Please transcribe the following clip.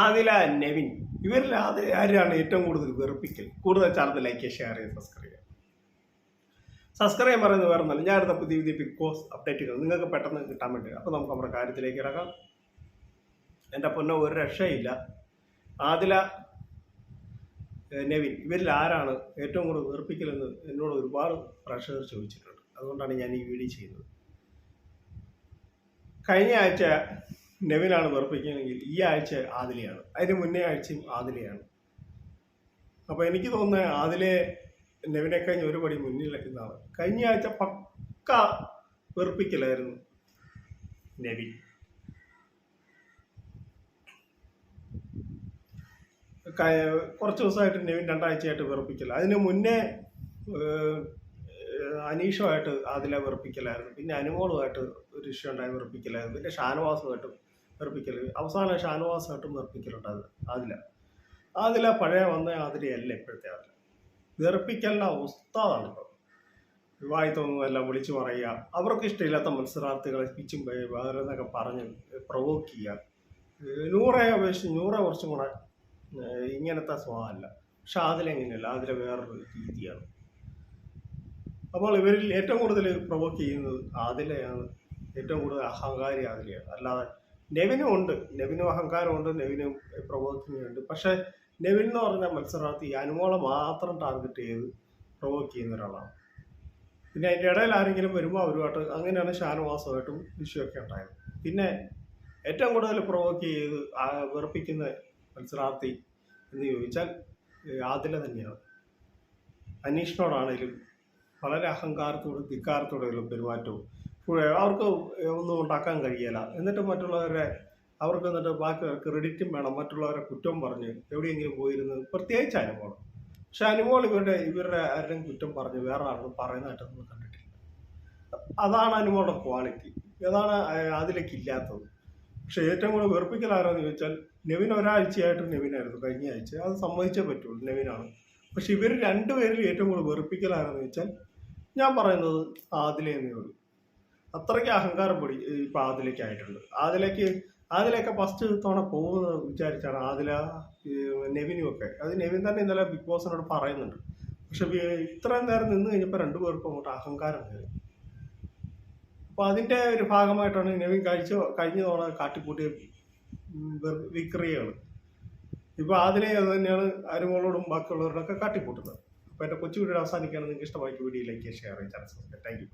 ആദില നെവിൻ ഇവരിൽ ആരാണ് ഏറ്റവും കൂടുതൽ വെറുപ്പിക്കൽ? കൂടുതൽ ചാർജ് ലൈക്ക് ഷെയർ ചെയ്ത് സബ്സ്ക്രൈബ് ചെയ്യുക സബ്സ്ക്രൈബ് ചെയ്യാൻ പറയുന്നത് വേറെ ഒന്നല്ല അടുത്ത പുതിയ പുതിയ ബിഗ് ബോസ് അപ്ഡേറ്റുകൾ നിങ്ങൾക്ക് പെട്ടെന്ന് കിട്ടാൻ വേണ്ടി അപ്പോൾ നമുക്ക് നമ്മുടെ കാര്യത്തിലേക്ക് ഇറങ്ങാം. എന്റെ പൊന്നെ ഒരു രക്ഷയില്ല. ആദില നെവിൻ ഇവരിൽ ആരാണ് ഏറ്റവും കൂടുതൽ വെറുപ്പിക്കലെന്ന് എന്നോട് ഒരുപാട് പ്രേക്ഷകർ ചോദിച്ചിട്ടുണ്ട്. അതുകൊണ്ടാണ് ഞാൻ ഈ വീഡിയോ ചെയ്യുന്നത്. കഴിഞ്ഞ ആഴ്ച നെവിനാണ് വെറുപ്പിക്കുന്നതെങ്കിൽ ഈ ആഴ്ച ആദിലയാണ്. അതിന് മുന്നേ ആഴ്ചയും ആദിലയാണ്. അപ്പോൾ എനിക്ക് തോന്നുന്നത് ആദിലെ നെവിനെ കഴിഞ്ഞ് ഒരു പടി മുന്നിൽ നിൽക്കുന്നതാണ് കഴിഞ്ഞ ആഴ്ച പക്ക വെറുപ്പിക്കലായിരുന്നു നെവി. കുറച്ച് ദിവസമായിട്ട് നെവിൻ രണ്ടാഴ്ചയായിട്ട് വെറുപ്പിക്കല. അതിന് മുന്നേ അനീഷുമായിട്ട് ആദില വെറുപ്പിക്കലായിരുന്നു. പിന്നെ അനുമോളുമായിട്ട് ഒരു ഇഷ്യൂ ഉണ്ടായി വെറുപ്പിക്കലായിരുന്നു. പിന്നെ ഷാനവാസുമായിട്ടും വെറുപ്പിക്കൽ അവസാനം ഷാനവാസുമായിട്ടും വെറുപ്പിക്കലുണ്ടായത് ആദില ആദില പഴയ വന്ന ആദിലയല്ല ഇപ്പോഴത്തെ ആദില വെറുപ്പിക്കലിന്റെ ഉസ്താദാണ് ഇപ്പോൾ വിവാഹിത്തൊന്നും എല്ലാം വിളിച്ചു പറയുക. അവർക്ക് ഇഷ്ടമില്ലാത്ത മത്സരാർത്ഥികളെ പിച്ചും വേറെന്നൊക്കെ പറഞ്ഞ് പ്രൊവോക്ക് ചെയ്യുക. നൂറെ അപേക്ഷിച്ച് നൂറെ കുറച്ചും കൂടെ ഇങ്ങനത്തെ സ്വഭാവമല്ല പക്ഷെ അതിലെങ്ങനെയല്ല അതിലെ വേറൊരു രീതിയാണ്. അപ്പോൾ ഇവരിൽ ഏറ്റവും കൂടുതൽ പ്രൊവോക്ക് ചെയ്യുന്നത് ആദിലയാണ് ഏറ്റവും കൂടുതൽ അഹങ്കാരി അതിലെയാണ് അല്ലാതെ നെവിനും ഉണ്ട്. നെവിനും അഹങ്കാരമുണ്ട് നെവിനും പ്രബോധനയുണ്ട് പക്ഷെ നെവിൻ എന്ന് പറഞ്ഞ മത്സരാർത്ഥി അനുമോളെ മാത്രം ടാർഗറ്റ് ചെയ്ത് പ്രൊവോക്ക് ചെയ്യുന്ന ഒരാളാണ്. പിന്നെ അതിന്റെ ഇടയിൽ ആരെങ്കിലും വരുമ്പോൾ അവരുമായിട്ട് അങ്ങനെയാണ് ഷാനവാസമായിട്ടും വിഷയമൊക്കെ ഉണ്ടായത്. പിന്നെ ഏറ്റവും കൂടുതൽ പ്രൊവോക്ക് ചെയ്ത് വിറപ്പിക്കുന്ന മത്സരാർത്ഥി എന്ന് ചോദിച്ചാൽ ആദില തന്നെയാണ്. അനീഷിനോടാണേലും വളരെ അഹങ്കാരത്തോടും ധിക്കാരത്തോടെയുള്ള പെരുമാറ്റവും അവർക്ക് ഒന്നും ഉണ്ടാക്കാൻ കഴിയില്ല. എന്നിട്ട് മറ്റുള്ളവരെ അവർക്ക് എന്നിട്ട് ബാക്കി ക്രെഡിറ്റും വേണം. മറ്റുള്ളവരെ കുറ്റം പറഞ്ഞ്. എവിടെയെങ്കിലും പോയിരുന്ന്. പ്രത്യേകിച്ച് അനുമോൾ. പക്ഷെ അനുമോൾ ഇവരുടെ ഇവരുടെ ആരുടെയും കുറ്റം പറഞ്ഞ്. വേറെ ആളും പറയുന്നതായിട്ട് നമ്മൾ കണ്ടിട്ടില്ല. അതാണ് അനുമോളുടെ ക്വാളിറ്റി അതാണ് അതിലേക്ക് ഇല്ലാത്തത്. പക്ഷെ ഏറ്റവും കൂടുതൽ വെറുപ്പിക്കൽ ആരാന്ന് ചോദിച്ചാൽ നെവിൻ ഒരാഴ്ചയായിട്ട് നെവിനായിരുന്നു. കഴിഞ്ഞ ആഴ്ച. അത് സമ്മതിച്ചേ പറ്റുള്ളൂ. നെവിനാണ്. പക്ഷെ ഇവർ രണ്ടുപേരിൽ ഏറ്റവും കൂടുതൽ വെറുപ്പിക്കൽ ആരാന്ന് ചോദിച്ചാൽ ഞാൻ പറയുന്നത് ആദിലേന്നേ ഉള്ളൂ. അത്രയ്ക്ക് അഹങ്കാരം പൊടി ഇപ്പം ആദിലേക്ക് ആയിട്ടുണ്ട്. ആദിലേക്ക് ആദിലേക്ക് ഫസ്റ്റ് തവണ പോകുന്നത് വിചാരിച്ചാണ് ആദില നെവിനും ഒക്കെ. അത് നെവിൻ തന്നെ ഇന്നലെ ബിഗ് ബോസിനോട് പറയുന്നുണ്ട്. പക്ഷെ ഇത്രയും നേരം നിന്ന് കഴിഞ്ഞപ്പോൾ രണ്ടുപേർക്കും അങ്ങോട്ട് അഹങ്കാരം കയറി. അപ്പോൾ അതിന്റെ ഒരു ഭാഗമായിട്ടാണ് നെവിൻ കഴിച്ച കഴിഞ്ഞ തവണ കാട്ടിക്കൂട്ടിയ വിക്രിയകൾ ഇപ്പോൾ ആദിലെ അത് തന്നെയാണ് അരുമോളോടും ബാക്കിയുള്ളവരോടൊക്കെ കാട്ടിക്കൂട്ടുന്നത്. അപ്പോൾ കൊച്ചു വീഡിയോ അവസാനിക്കുകയാണ്. നിങ്ങൾക്ക് ഇഷ്ടമായി വീഡിയോയിലേക്ക് ഷെയർ ചെയ്യാൻ ചാൻസ് താങ്ക് യു